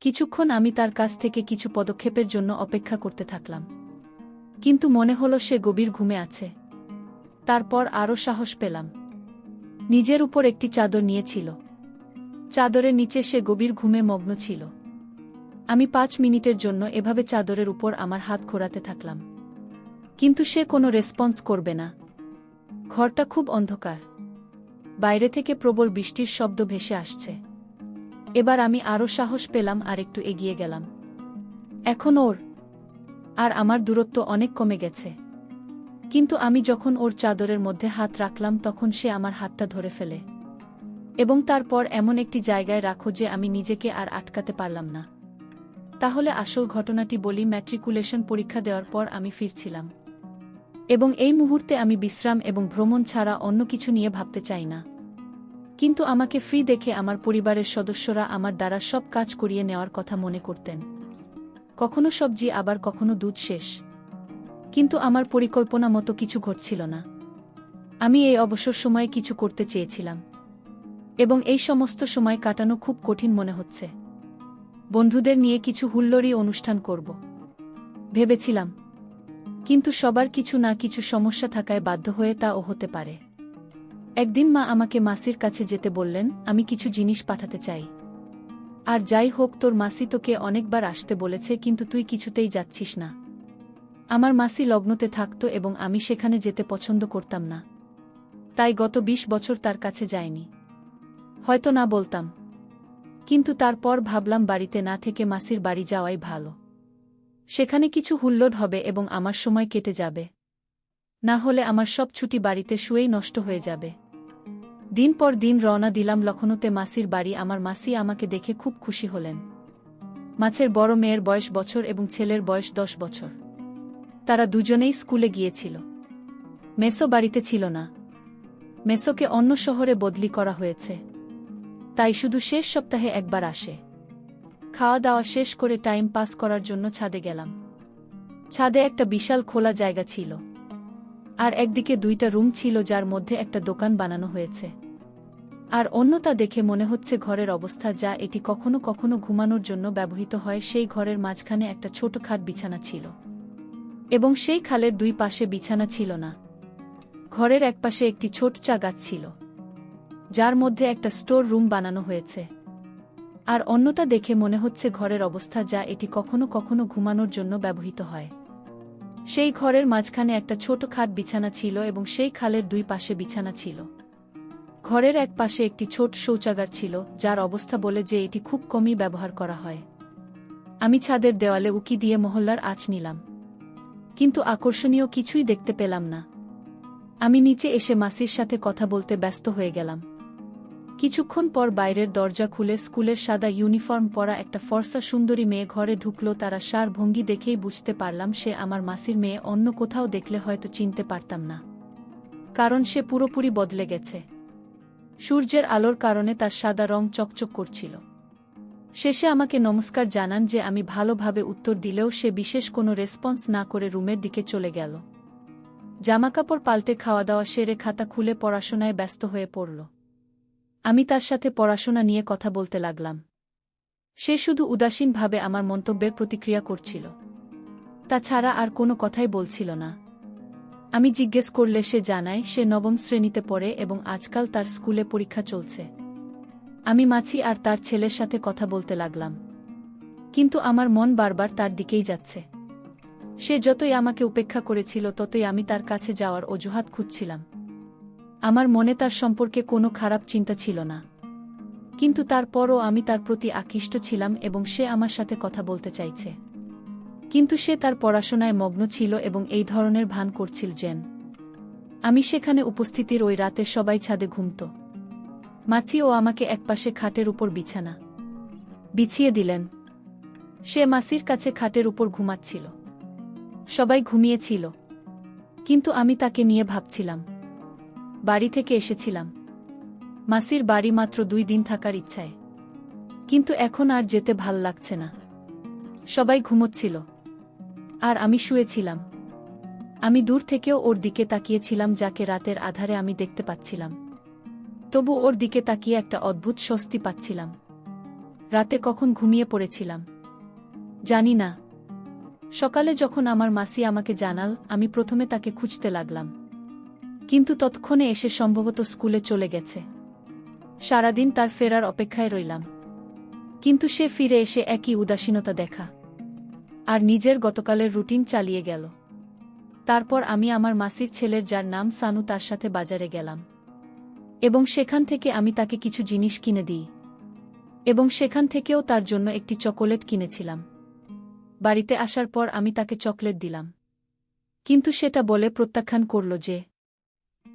কিছুক্ষণ আমি তার কাছ থেকে কিছু পদক্ষেপের জন্য অপেক্ষা করতে থাকলাম। কিন্তু মনে হল সে গভীর ঘুমে আছে। তারপর আরও সাহস পেলাম। নিজের উপর একটি চাদর নিয়েছিল। চাদরের নিচে সে গভীর ঘুমে মগ্ন ছিল। আমি পাঁচ মিনিটের জন্য এভাবে চাদরের উপর আমার হাত ঘোরাতে থাকলাম। কিন্তু সে কোনো রেসপন্স করবে না। ঘরটা খুব অন্ধকার। বাইরে থেকে প্রবল বৃষ্টির শব্দ ভেসে আসছে। এবার আমি আরও সাহস পেলাম আর একটু এগিয়ে গেলাম। এখন ওর আর আমার দূরত্ব অনেক কমে গেছে। কিন্তু আমি যখন ওর চাদরের মধ্যে হাত রাখলাম তখন সে আমার হাতটা ধরে ফেলে। এবং তারপর এমন একটি জায়গায় রাখো যে আমি নিজেকে আর আটকাতে পারলাম না। তাহলে আসল ঘটনাটি বলি ম্যাট্রিকুলেশন পরীক্ষা দেওয়ার পর আমি ফিরছিলাম। এবং এই মুহূর্তে আমি বিশ্রাম এবং ভ্রমণ ছাড়া অন্য কিছু নিয়ে ভাবতে চাই না। কিন্তু আমাকে ফ্রি দেখে আমার পরিবারের সদস্যরা আমার দ্বারা সব কাজ করিয়ে নেওয়ার কথা মনে করতেন। কখনো সবজি, আবার কখনো দুধ শেষ। কিন্তু আমার পরিকল্পনা মতো কিছু ঘটছিল না। আমি এই অবসর সময়ে কিছু করতে চেয়েছিলাম। এবং এই সমস্ত সময় কাটানো খুব কঠিন মনে হচ্ছে। বন্ধুদের নিয়ে কিছু হুল্লোড়ি অনুষ্ঠান করব। ভেবেছিলাম, কিন্তু সবার কিছু না কিছু সমস্যা থাকায় বাধ্য হয়ে তা ও হতে পারে। একদিন মা আমাকে মাসির কাছে যেতে বললেন, আমি কিছু জিনিস পাঠাতে চাই। আর যাই হোক, তোর মাসি তোকে অনেকবার আসতে বলেছে, কিন্তু তুই কিছুতেই যাচ্ছিস না। আমার মাসি লগ্নতে থাকত এবং আমি সেখানে যেতে পছন্দ করতাম না। তাই গত ২০ বছর তার কাছে যায়নি হয়তো না বলতাম। কিন্তু তারপর ভাবলাম বাড়িতে না থেকে মাসির বাড়ি যাওয়াই ভালো। সেখানে কিছু হুল্লোড় হবে এবং আমার সময় কেটে যাবে। না হলে আমার সব ছুটি বাড়িতে শুয়েই নষ্ট হয়ে যাবে। দিন পর দিন রওনা দিলাম লখনৌতে মাসির বাড়ি। আমার মাসি আমাকে দেখে খুব খুশি হলেন। মাছের বড় মেয়ের বয়স বছর এবং ছেলের বয়স দশ বছর। তারা দুজনেই স্কুলে গিয়েছিল। মেসো বাড়িতে ছিল না। মেসোকে অন্য শহরে বদলি করা হয়েছে। তাই শুধু শেষ সপ্তাহে একবার আসে। খাওয়া দাওয়া শেষ করে টাইম পাস করার জন্য ছাদে গেলাম। ছাদে একটা বিশাল খোলা জায়গা ছিল। আর একদিকে দুইটা রুম ছিল যার মধ্যে একটা দোকান বানানো হয়েছে। আর অন্যতা দেখে মনে হচ্ছে ঘরের অবস্থা যা এটি কখনো কখনো ঘুমানোর জন্য ব্যবহৃত হয়, সেই ঘরের মাঝখানে একটা ছোট খাট বিছানা ছিল। এবং সেই খালের দুই পাশে বিছানা ছিল না। ঘরের একপাশে একটি ছোট চা গাছ ছিল, যার মধ্যে একটা স্টোর রুম বানানো হয়েছে। আর অন্যটা দেখে মনে হচ্ছে ঘরের অবস্থা যা এটি কখনো কখনো ঘুমানোর জন্য ব্যবহৃত হয়। সেই ঘরের মাঝখানে একটা ছোট খাট বিছানা ছিল এবং সেই খালের দুই পাশে বিছানা ছিল। ঘরের এক পাশে একটি ছোট শৌচাগার ছিল, যার অবস্থা বলে যে এটি খুব কমই ব্যবহার করা হয়। আমি ছাদের দেওয়ালে উকি দিয়ে মহল্লার আঁচ নিলাম। কিন্তু আকর্ষণীয় কিছুই দেখতে পেলাম না। আমি নিচে এসে মাসির সাথে কথা বলতে ব্যস্ত হয়ে গেলাম। কিছুক্ষণ পর বাইরের দরজা খুলে স্কুলের সাদা ইউনিফর্ম পরা একটা ফর্সা সুন্দরী মেয়ে ঘরে ঢুকলো, তারা সার ভঙ্গি দেখেই বুঝতে পারলাম সে আমার মাসির মেয়ে, অন্য কোথাও দেখলে হয়তো চিনতে পারতাম না। কারণ সে পুরোপুরি বদলে গেছে। সূর্যের আলোর কারণে তার সাদা রং চকচক করছিল। শেষে আমাকে নমস্কার জানান যে আমি ভালোভাবে উত্তর দিলেও সে বিশেষ কোনো রেসপন্স না করে রুমের দিকে চলে গেল। জামাকাপড় পাল্টে খাওয়া দাওয়া সেরে খাতা খুলে পড়াশোনায় ব্যস্ত হয়ে পড়ল। আমি তার সাথে পড়াশোনা নিয়ে কথা বলতে লাগলাম। সে শুধু উদাসীনভাবে আমার মন্তব্যের প্রতিক্রিয়া করছিল। তাছাড়া আর কোনো কথাই বলছিল না। আমি জিজ্ঞেস করলে সে জানায়, সে নবম শ্রেণীতে পড়ে এবং আজকাল তার স্কুলে পরীক্ষা চলছে। আমি মাছি আর তার ছেলের সাথে কথা বলতে লাগলাম। কিন্তু আমার মন বারবার তার দিকেই যাচ্ছে। সে যতই আমাকে উপেক্ষা করেছিল, ততই আমি তার কাছে যাওয়ার অজুহাত খুঁজছিলাম। আমার মনে তার সম্পর্কে কোনো খারাপ চিন্তা ছিল না। কিন্তু তারপরও আমি তার প্রতি আকৃষ্ট ছিলাম এবং সে আমার সাথে কথা বলতে চাইছে। কিন্তু সে তার পড়াশোনায় মগ্ন ছিল এবং এই ধরনের ভান করছিল যেন আমি সেখানে উপস্থিতির ওই রাতে সবাই ছাদে ঘুমত। মাছি ও আমাকে একপাশে খাটের উপর বিছানা। বিছিয়ে দিলেন। সে মাসির কাছে খাটের উপর ঘুমাচ্ছিল। সবাই ঘুমিয়েছিল। কিন্তু আমি তাকে নিয়ে ভাবছিলাম। বাড়ি থেকে এসেছিলাম। মাসির বাড়ি মাত্র দুই দিন থাকার ইচ্ছায়। কিন্তু এখন আর যেতে ভালো লাগছে না। সবাই ঘুমোচ্ছিল। আর আমি শুয়েছিলাম। আমি দূর থেকেও ওর দিকে তাকিয়েছিলাম যাকে রাতের আধারে আমি দেখতে পাচ্ছিলাম। তবু ওর দিকে তাকিয়ে একটা অদ্ভুত স্বস্তি পাচ্ছিলাম। রাতে কখন ঘুমিয়ে পড়েছিলাম। জানি না। সকালে যখন আমার মাসি আমাকে জানাল, আমি প্রথমে তাকে খুঁজতে লাগলাম। কিন্তু তৎক্ষণে এসে সম্ভবত স্কুলে চলে গেছে। সারাদিন তার ফেরার অপেক্ষায় রইলাম। কিন্তু সে ফিরে এসে একই উদাসীনতা দেখা। আর নিজের গতকালের রুটিন চালিয়ে গেল। তারপর আমি আমার মাসির ছেলের যার নাম সানু তার সাথে বাজারে গেলাম। এবং সেখান থেকে আমি তাকে কিছু জিনিস কিনে দিই। এবং সেখান থেকেও তার জন্য একটি চকোলেট কিনেছিলাম। বাড়িতে আসার পর আমি তাকে চকলেট দিলাম। কিন্তু সেটা বলে প্রত্যাখ্যান করল যে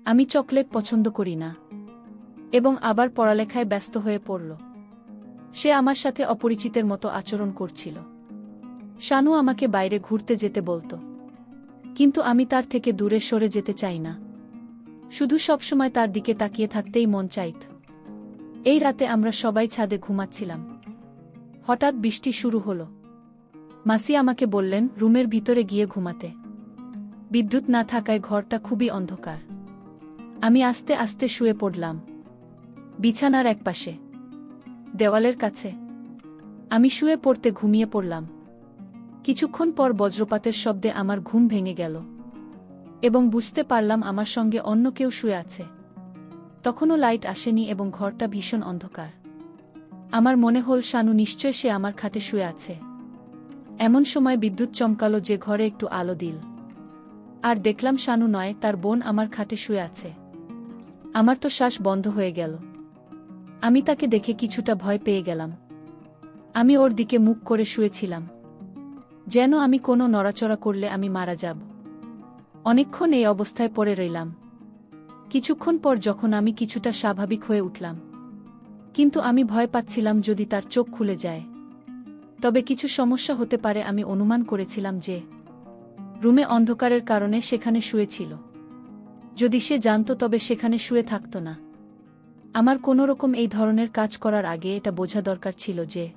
আমি চকলেট পছন্দ করি না। এবং আবার পড়ালেখায় ব্যস্ত হয়ে পড়ল। সে আমার সাথে অপরিচিতের মতো আচরণ করছিল। শানু আমাকে বাইরে ঘুরতে যেতে বলতো। কিন্তু আমি তার থেকে দূরে সরে যেতে চাই না। শুধু সবসময় তার দিকে তাকিয়ে থাকতেই মন চাইত। এই রাতে আমরা সবাই ছাদে ঘুমাচ্ছিলাম। হঠাৎ বৃষ্টি শুরু হল। মাসি আমাকে বললেন, রুমের ভিতরে গিয়ে ঘুমাতে। বিদ্যুৎ না থাকায় ঘরটা খুবই অন্ধকার। আমি আস্তে আস্তে শুয়ে পড়লাম। বিছানার একপাশে। দেওয়ালের কাছে। আমি শুয়ে পড়তে ঘুমিয়ে পড়লাম। কিছুক্ষণ পর বজ্রপাতের শব্দে আমার ঘুম ভেঙে গেল। এবং বুঝতে পারলাম আমার সঙ্গে অন্য কেউ শুয়ে আছে। তখনও লাইট আসেনি এবং ঘরটা ভীষণ অন্ধকার। আমার মনে হল শানু নিশ্চয় সে আমার খাটে শুয়ে আছে। এমন সময় বিদ্যুৎ চমকালো যে ঘরে একটু আলো দিল। আর দেখলাম শানু নয়, তার বোন আমার খাটে শুয়ে আছে। আমার তো শ্বাস বন্ধ হয়ে গেল। আমি তাকে দেখে কিছুটা ভয় পেয়ে গেলাম। আমি ওর দিকে মুখ করে শুয়েছিলাম। যেন আমি কোনো নড়াচড়া করলে আমি মারা যাব। অনেকক্ষণ এই অবস্থায় পড়ে রইলাম। কিছুক্ষণ পর যখন আমি কিছুটা স্বাভাবিক হয়ে উঠলাম। কিন্তু আমি ভয় পাচ্ছিলাম যদি তার চোখ খুলে যায়। তবে কিছু সমস্যা হতে পারে আমি অনুমান করেছিলাম যে, রুমে অন্ধকারের কারণে সেখানে শুয়েছিল। যদি সে জানত তবে সেখানে শুয়ে থাকত না। আমার কোনোরকম এই ধরনের কাজ করার আগে এটা বোঝা দরকার ছিল যে,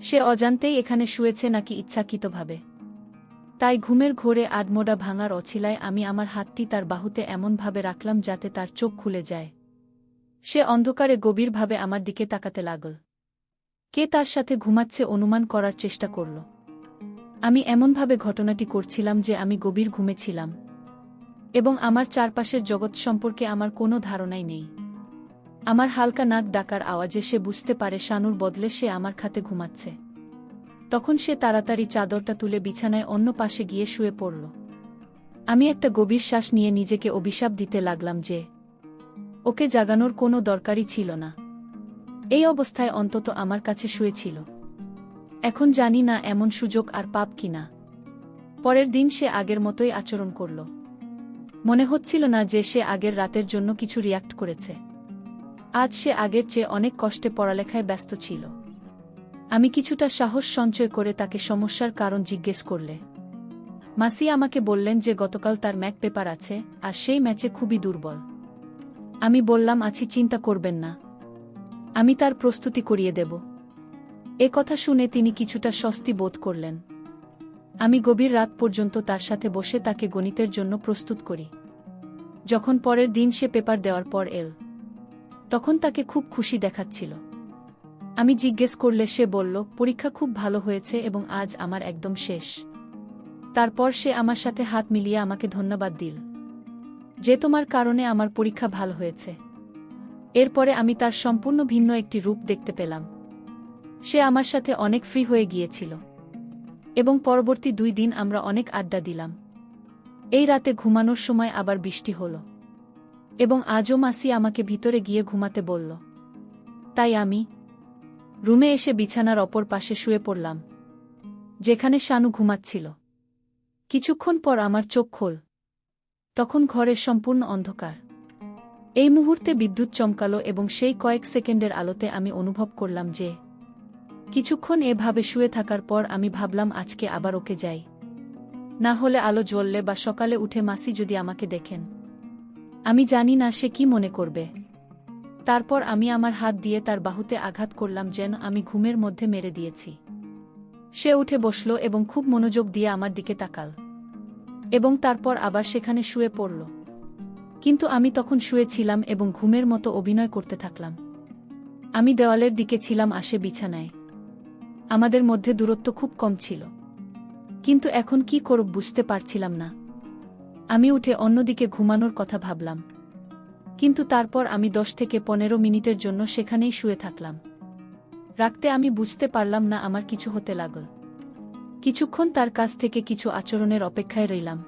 সে অজান্তেই এখানে শুয়েছে নাকি ইচ্ছাকৃতভাবে। তাই ঘুমের ঘোরে আডমোডা ভাঙার অছিলায় আমি আমার হাতটি তার বাহুতে এমনভাবে রাখলাম যাতে তার চোখ খুলে যায়। সে অন্ধকারে গভীরভাবে আমার দিকে তাকাতে লাগল। কে তার সাথে ঘুমাচ্ছে অনুমান করার চেষ্টা করল। আমি এমনভাবে ঘটনাটি করছিলাম যে আমি গভীর ঘুমেছিলাম এবং আমার চারপাশের জগৎ সম্পর্কে আমার কোনো ধারণাই নেই। আমার হালকা নাক ডাকার আওয়াজে সে বুঝতে পারে শানুর বদলে সে আমার খাতে ঘুমাচ্ছে। তখন সে তাড়াতাড়ি চাদরটা তুলে বিছানায় অন্য পাশে গিয়ে শুয়ে পড়ল। আমি একটা গভীর শ্বাস নিয়ে নিজেকে অভিশাপ দিতে লাগলাম যে, ওকে জাগানোর কোনো দরকারই ছিল না। এই অবস্থায় অন্তত আমার কাছে শুয়েছিল এখন জানি না এমন সুযোগ আর পাপ কিনা পরের দিন সে আগের মতোই আচরণ করল। মনে হচ্ছিল না যে সে আগের রাতের জন্য কিছু রিয়াক্ট করেছে। আজ সে আগের চেয়ে অনেক কষ্টে পড়ালেখায় ব্যস্ত ছিল। আমি কিছুটা সাহস সঞ্চয় করে তাকে সমস্যার কারণ জিজ্ঞেস করলে। মাসি আমাকে বললেন যে গতকাল তার ম্যাক পেপার আছে, আর সেই ম্যাচে খুবই দুর্বল। আমি বললাম, আছি, চিন্তা করবেন না। আমি তার প্রস্তুতি করিয়ে দেব। এ কথা শুনে তিনি কিছুটা স্বস্তি বোধ করলেন। আমি গভীর রাত পর্যন্ত তার সাথে বসে তাকে গণিতের জন্য প্রস্তুত করি। যখন পরের দিন সে পেপার দেওয়ার পর এল। তখন তাকে খুব খুশি দেখাচ্ছিল। আমি জিজ্ঞেস করলে সে বলল, পরীক্ষা খুব ভালো হয়েছে এবং আজ আমার একদম শেষ। তারপর সে আমার সাথে হাত মিলিয়ে আমাকে ধন্যবাদ দিল। যে তোমার কারণে আমার পরীক্ষা ভালো হয়েছে। এরপরে আমি তার সম্পূর্ণ ভিন্ন একটি রূপ দেখতে পেলাম। সে আমার সাথে অনেক ফ্রি হয়ে গিয়েছিল। এবং পরবর্তী দুই দিন আমরা অনেক আড্ডা দিলাম। এই রাতে ঘুমানোর সময় আবার বৃষ্টি হল। এবং আজও মাসি আমাকে ভিতরে গিয়ে ঘুমাতে বলল, তাই আমি রুমে এসে বিছানার অপর পাশে শুয়ে পড়লাম, যেখানে শানু ঘুমাচ্ছিল। কিছুক্ষণ পর আমার চোখ খোল, তখন ঘরের সম্পূর্ণ অন্ধকার। এই মুহূর্তে বিদ্যুৎ চমকালো এবং সেই কয়েক সেকেন্ডের আলোতে আমি অনুভব করলাম যে কিছুক্ষণ এভাবে শুয়ে থাকার পর আমি ভাবলাম, আজকে আবার ওকে যাই। না হলে আলো জ্বললে বা সকালে উঠে মাসি যদি আমাকে দেখেন। আমি জানি না সে কি মনে করবে। তারপর আমি আমার হাত দিয়ে তার বাহুতে আঘাত করলাম যেন আমি ঘুমের মধ্যে মেরে দিয়েছি। সে উঠে বসল এবং খুব মনোযোগ দিয়ে আমার দিকে তাকাল। এবং তারপর আবার সেখানে শুয়ে পড়ল। কিন্তু আমি তখন শুয়েছিলাম এবং ঘুমের মতো অভিনয় করতে থাকলাম। আমি দেওয়ালের দিকে ছিলাম আসে বিছানায়। আমাদের মধ্যে দূরত্ব খুব কম ছিল। কিন্তু এখন কি করব বুঝতে পারছিলাম না। আমি উঠে অন্যদিকে ঘুমানোর কথা ভাবলাম। কিন্তু তারপর আমি দশ থেকে পনেরো মিনিটের জন্য সেখানেই শুয়ে থাকলাম। রাখতে আমি বুঝতে পারলাম না আমার কিছু হতে লাগল। কিছুক্ষণ তার কাছ থেকে কিছু আচরণের অপেক্ষায় রইলাম।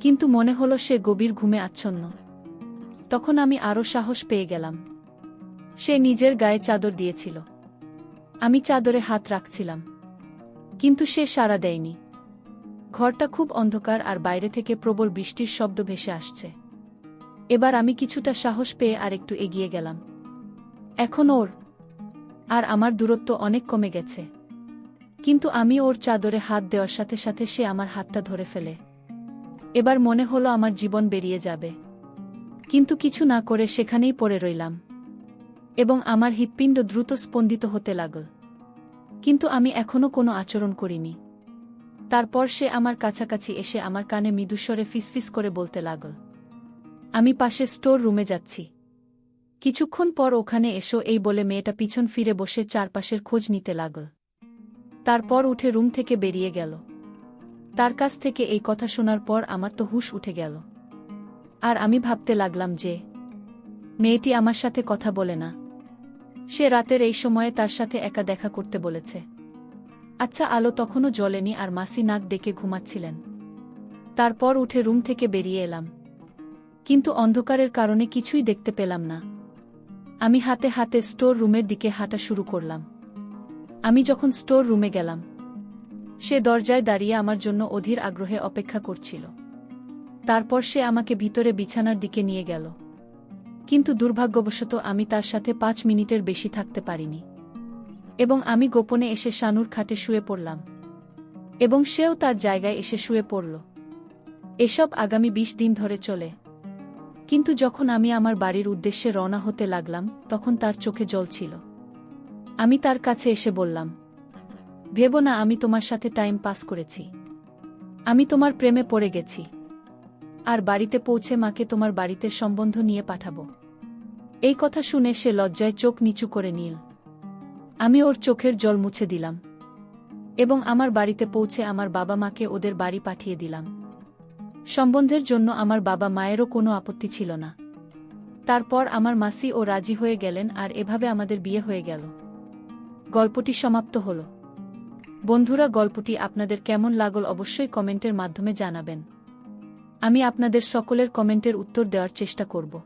কিন্তু মনে হলো সে গভীর ঘুমে আচ্ছন্ন। তখন আমি আরও সাহস পেয়ে গেলাম। সে নিজের গায়ে চাদর দিয়েছিল। আমি চাদরে হাত রাখছিলাম। কিন্তু সে সাড়া দেয়নি। ঘরটা খুব অন্ধকার আর বাইরে থেকে প্রবল বৃষ্টির শব্দ ভেসে আসছে। এবার আমি কিছুটা সাহস পেয়ে আর একটু এগিয়ে গেলাম। এখন ওর আর আমার দূরত্ব অনেক কমে গেছে। কিন্তু আমি ওর চাদরে হাত দেওয়ার সাথে সাথে সে আমার হাতটা ধরে ফেলে। এবার মনে হলো আমার জীবন বেরিয়ে যাবে। কিন্তু কিছু না করে সেখানেই পড়ে রইলাম। এবং আমার হৃৎপিণ্ড দ্রুত স্পন্দিত হতে লাগল। কিন্তু আমি এখনও কোনো আচরণ করিনি। তারপর সে আমার কাছাকাছি এসে আমার কানে মৃদুস্বরে ফিসফিস করে বলতে লাগল, আমি পাশে স্টোর রুমে যাচ্ছি। কিছুক্ষণ পর ওখানে এসো এই বলে মেয়েটা পিছন ফিরে বসে চারপাশের খোঁজ নিতে লাগল। তারপর উঠে রুম থেকে বেরিয়ে গেল। তার কাছ থেকে এই কথা শোনার পর আমার তো হুশ উঠে গেল। আর আমি ভাবতে লাগলাম যে, মেয়েটি আমার সাথে কথা বলে না। সে রাতের এই সময়ে তার সাথে একা দেখা করতে বলেছে। আচ্ছা আলো তখনও জ্বলেনি আর মাসি নাক ডেকে ঘুমাচ্ছিলেন। তারপর উঠে রুম থেকে বেরিয়ে এলাম। কিন্তু অন্ধকারের কারণে কিছুই দেখতে পেলাম না। আমি হাতে হাতে স্টোর রুমের দিকে হাঁটা শুরু করলাম। আমি যখন স্টোর রুমে গেলাম, সে দরজায় দাঁড়িয়ে আমার জন্য অধীর আগ্রহে অপেক্ষা করছিল। তারপর সে আমাকে ভিতরে বিছানার দিকে নিয়ে গেল। কিন্তু দুর্ভাগ্যবশত আমি তার সাথে পাঁচ মিনিটের বেশি থাকতে পারিনি। এবং আমি গোপনে এসে শানুর খাটে শুয়ে পড়লাম। এবং সেও তার জায়গায় এসে শুয়ে পড়ল। এসব আগামী বিশ দিন ধরে চলে। কিন্তু যখন আমি আমার বাড়ির উদ্দেশ্যে রওনা হতে লাগলাম, তখন তার চোখে জল ছিল। আমি তার কাছে এসে বললাম, ভেবো না, আমি তোমার সাথে টাইম পাস করেছি। আমি তোমার প্রেমে পড়ে গেছি। আর বাড়িতে পৌঁছে মাকে তোমার বাড়িতে সম্বন্ধ নিয়ে পাঠাবো। এই কথা শুনে সে লজ্জায় চোখ নিচু করে নিল। আমি ওর চোখের জল মুছে দিলাম এবং আমার বাড়িতে পৌঁছে আমার বাবা মাকে ওদের বাড়ি পাঠিয়ে দিলাম। সম্বন্ধের জন্য আমার বাবা মায়েরও কোনো আপত্তি ছিল না। তারপর আমার মাসি ও রাজি হয়ে গেলেন আর এভাবে আমাদের বিয়ে হয়ে গেল। গল্পটি সমাপ্ত হল। বন্ধুরা, গল্পটি আপনাদের কেমন লাগল অবশ্যই কমেন্টের মাধ্যমে জানাবেন। আমি আপনাদের সকলের কমেন্টের উত্তর দেওয়ার চেষ্টা করব।